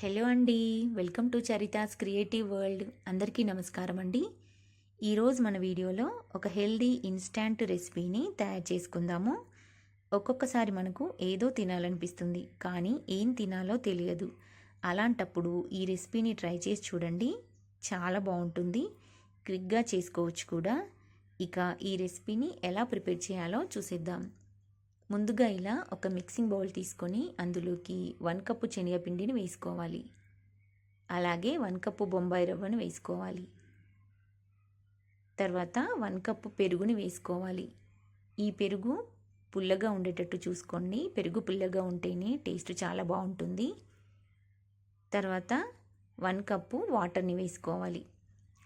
Hello అండి welcome to Charitha's creative world. అందరికీ నమస్కారం అండి. ఈరోజు మన వీడియోలో ఒక హెల్దీ ఇన్స్టాంట్ రెసిపీని తయారు చేసుకుందాము. ఒక్కొక్కసారి మనకు ఏదో తినాలనిపిస్తుంది కానీ ఏం తినాలో తెలియదు. అలాంటప్పుడు ఈ రెసిపీని ట్రై చేసి చూడండి. చాలా బాగుంటుంది. క్విక్గా చేసుకోవచ్చు కూడా. ఇక ఈ రెసిపీని ఎలా ప్రిపేర్ చేయాలో చూసేద్దాం. ముందుగా ఇలా ఒక మిక్సింగ్ బౌల్ తీసుకొని అందులోకి వన్ కప్పు శనగపిండిని వేసుకోవాలి. అలాగే వన్ కప్పు బొంబాయి రవ్వను వేసుకోవాలి. తర్వాత వన్ కప్పు పెరుగుని వేసుకోవాలి. ఈ పెరుగు పుల్లగా ఉండేటట్టు చూసుకోండి. పెరుగు పుల్లగా ఉంటేనే టేస్ట్ చాలా బాగుంటుంది. తర్వాత వన్ కప్పు వాటర్ని వేసుకోవాలి.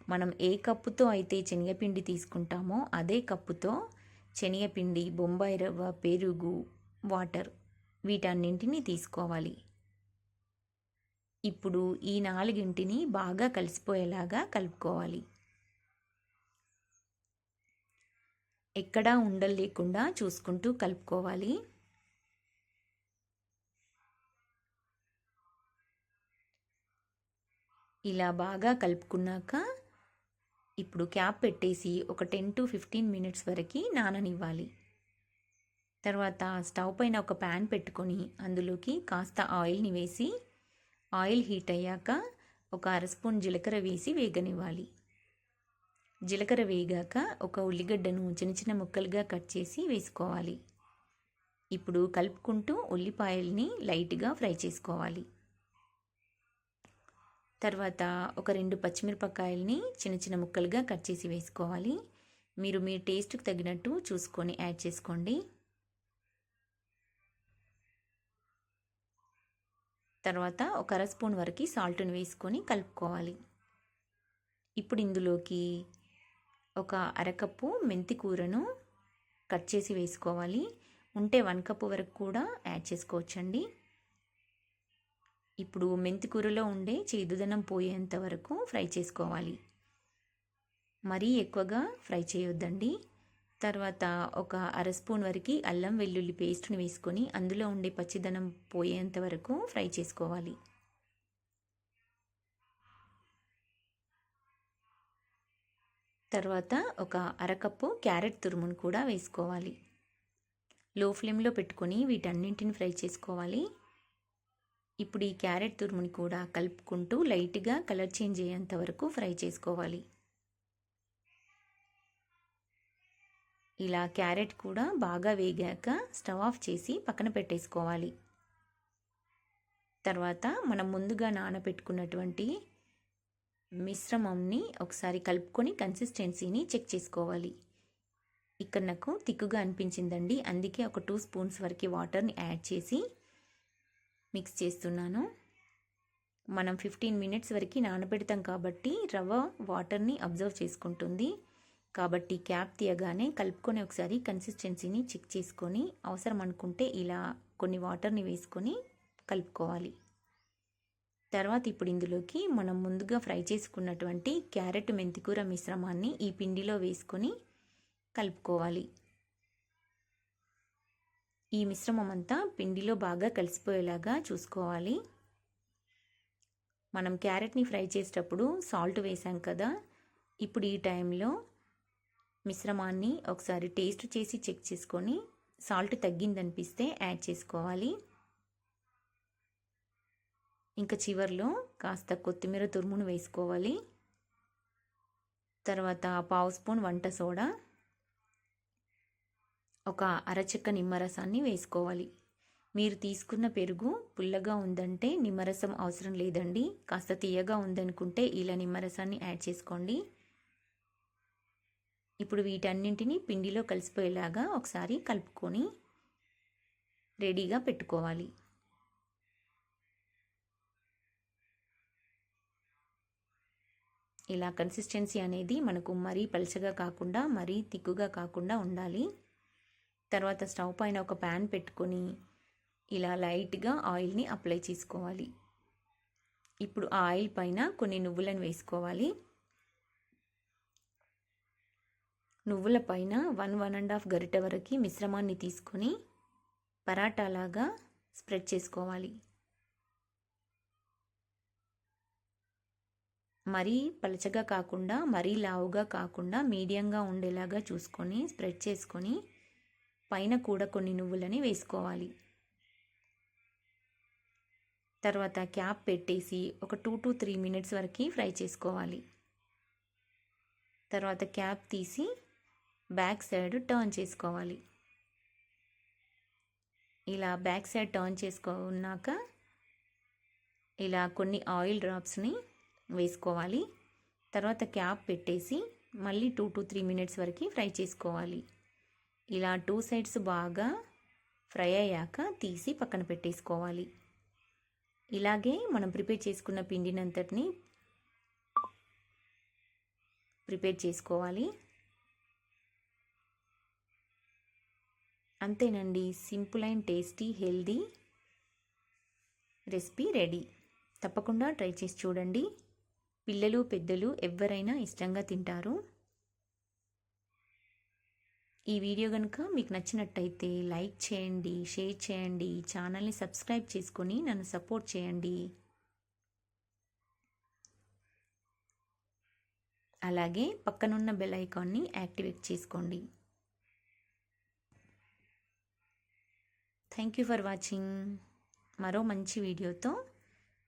మనం ఏ కప్పుతో అయితే శనగపిండి తీసుకుంటామో అదే కప్పుతో శనగపిండి బొంబాయి రవ్వ పెరుగు వాటర్ వీటన్నింటినీ తీసుకోవాలి. ఇప్పుడు ఈ నాలుగింటిని బాగా కలిసిపోయేలాగా కలుపుకోవాలి. ఎక్కడా ఉండలు లేకుండా చూసుకుంటూ కలుపుకోవాలి. ఇలా బాగా కలుపుకున్నాక ఇప్పుడు క్యాప్ పెట్టేసి ఒక టెన్ టు ఫిఫ్టీన్ మినిట్స్ వరకు నాననివ్వాలి. తర్వాత స్టవ్ పైన ఒక ప్యాన్ పెట్టుకొని అందులోకి కాస్త ఆయిల్ని వేసి ఆయిల్ హీట్ అయ్యాక ఒక అర స్పూన్ జీలకర్ర వేసి వేగనివ్వాలి. జీలకర్ర వేగాక ఒక ఉల్లిగడ్డను చిన్న చిన్న ముక్కలుగా కట్ చేసి వేసుకోవాలి. ఇప్పుడు కలుపుకుంటూ ఉల్లిపాయల్ని లైట్గా ఫ్రై చేసుకోవాలి. తర్వాత ఒక రెండు పచ్చిమిరపకాయలని చిన్న చిన్న ముక్కలుగా కట్ చేసి వేసుకోవాలి. మీరు మీ టేస్ట్కి తగినట్టు చూసుకొని యాడ్ చేసుకోండి. తర్వాత ఒక అర స్పూన్ వరకు సాల్ట్ని వేసుకొని కలుపుకోవాలి. ఇప్పుడు ఇందులోకి ఒక అరకప్పు మెంతి కూరను కట్ చేసి వేసుకోవాలి. ఉంటే వన్ కప్పు వరకు కూడా యాడ్ చేసుకోవచ్చండి. ఇప్పుడు మెంతి కూరలో ఉండే చేదుదనం పోయేంత వరకు ఫ్రై చేసుకోవాలి. మరీ ఎక్కువగా ఫ్రై చేయొద్దండి. తర్వాత ఒక అర స్పూన్ వరకు అల్లం వెల్లుల్లి పేస్ట్ని వేసుకొని అందులో ఉండే పచ్చిదనం పోయేంత వరకు ఫ్రై చేసుకోవాలి. తర్వాత ఒక అరకప్పు క్యారెట్ తురుమును కూడా వేసుకోవాలి. లో ఫ్లేమ్లో పెట్టుకొని వీటన్నింటిని ఫ్రై చేసుకోవాలి. ఇప్పుడు ఈ క్యారెట్ తురుముని కూడా కలుపుకుంటూ లైట్గా కలర్ చేంజ్ అయ్యేంత వరకు ఫ్రై చేసుకోవాలి. ఇలా క్యారెట్ కూడా బాగా వేగాక స్టవ్ ఆఫ్ చేసి పక్కన పెట్టేసుకోవాలి. తర్వాత మనం ముందుగా నానబెట్టుకున్నటువంటి మిశ్రమంని ఒకసారి కలుపుకొని కన్సిస్టెన్సీని చెక్ చేసుకోవాలి. ఇక్కడ నాకు తిక్కుగా అనిపించిందండి. అందుకే ఒక టూ స్పూన్స్ వరకు వాటర్ని యాడ్ చేసి మిక్స్ చేస్తున్నాను. మనం ఫిఫ్టీన్ మినిట్స్ వరకు నానబెడతాం కాబట్టి రవ్వ వాటర్ని అబ్జర్వ్ చేసుకుంటుంది. కాబట్టి క్యాప్ తీయగానే కలుపుకొని ఒకసారి కన్సిస్టెన్సీని చెక్ చేసుకొని అవసరం అనుకుంటే ఇలా కొన్ని వాటర్ని వేసుకొని కలుపుకోవాలి. తర్వాత ఇప్పుడు ఇందులోకి మనం ముందుగా ఫ్రై చేసుకున్నటువంటి క్యారెట్ మెంతికూర మిశ్రమాన్ని ఈ పిండిలో వేసుకొని కలుపుకోవాలి. ఈ మిశ్రమం అంతా పిండిలో బాగా కలిసిపోయేలాగా చూసుకోవాలి. మనం క్యారెట్ని ఫ్రై చేసేటప్పుడు సాల్ట్ వేసాం కదా ఇప్పుడు ఈ టైంలో మిశ్రమాన్ని ఒకసారి టేస్ట్ చేసి చెక్ చేసుకొని సాల్ట్ తగ్గిందనిపిస్తే యాడ్ చేసుకోవాలి. ఇంకా చివర్లో కాస్త కొత్తిమీర తురుమును వేసుకోవాలి. తర్వాత పావు స్పూన్ వంట సోడా ఒక అరచెక్క నిమ్మరసాన్ని వేసుకోవాలి. మీరు తీసుకున్న పెరుగు పుల్లగా ఉందంటే నిమ్మరసం అవసరం లేదండి. కాస్త తీయగా ఉందనుకుంటే ఇలా నిమ్మరసాన్ని యాడ్ చేసుకోండి. ఇప్పుడు వీటన్నింటినీ పిండిలో కలిసిపోయేలాగా ఒకసారి కలుపుకొని రెడీగా పెట్టుకోవాలి. ఇలా కన్సిస్టెన్సీ అనేది మనకు మరీ పలుచగా కాకుండా మరీ తిక్కుగా కాకుండా ఉండాలి. తర్వాత స్టవ్ పైన ఒక ప్యాన్ పెట్టుకొని ఇలా లైట్గా ఆయిల్ని అప్లై చేసుకోవాలి. ఇప్పుడు ఆ ఆయిల్ పైన కొన్ని నువ్వులను వేసుకోవాలి. నువ్వుల పైన వన్ వన్ అండ్ హాఫ్ గరిట వరకు మిశ్రమాన్ని తీసుకొని పరాటాలాగా స్ప్రెడ్ చేసుకోవాలి. మరీ పలచగా కాకుండా మరీ లావుగా కాకుండా మీడియంగా ఉండేలాగా చూసుకొని స్ప్రెడ్ చేసుకొని పైన కూడా కొన్ని నువ్వులని వేసుకోవాలి. తర్వాత క్యాప్ పెట్టేసి ఒక టూ టు త్రీ మినిట్స్ వరకు ఫ్రై చేసుకోవాలి. తర్వాత క్యాప్ తీసి బ్యాక్ సైడ్ టర్న్ చేసుకోవాలి. ఇలా బ్యాక్ సైడ్ టర్న్ చేసుకున్నాక ఇలా కొన్ని ఆయిల్ డ్రాప్స్ని వేసుకోవాలి. తర్వాత క్యాప్ పెట్టేసి మళ్ళీ టూ టు త్రీ మినిట్స్ వరకు ఫ్రై చేసుకోవాలి. ఇలా టూ సైడ్స్ బాగా ఫ్రై అయ్యాక తీసి పక్కన పెట్టేసుకోవాలి. ఇలాగే మనం ప్రిపేర్ చేసుకున్న పిండినంతటిని ప్రిపేర్ చేసుకోవాలి. అంతేనండి simple and tasty healthy recipe ready. తప్పకుండా ట్రై చేసి చూడండి. పిల్లలు పెద్దలు ఎవరైనా ఇష్టంగా తింటారు. ఈ వీడియో కనుక మీకు నచ్చినట్టయితే లైక్ చేయండి షేర్ చేయండి ఛానల్ని సబ్స్క్రైబ్ చేసుకొని నన్ను సపోర్ట్ చేయండి. అలాగే పక్కనున్న బెల్ ఐకాన్ని యాక్టివేట్ చేసుకోండి. థ్యాంక్ యూ ఫర్ వాచింగ్ మరో మంచి వీడియోతో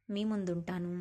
మీ ముందుంటాను.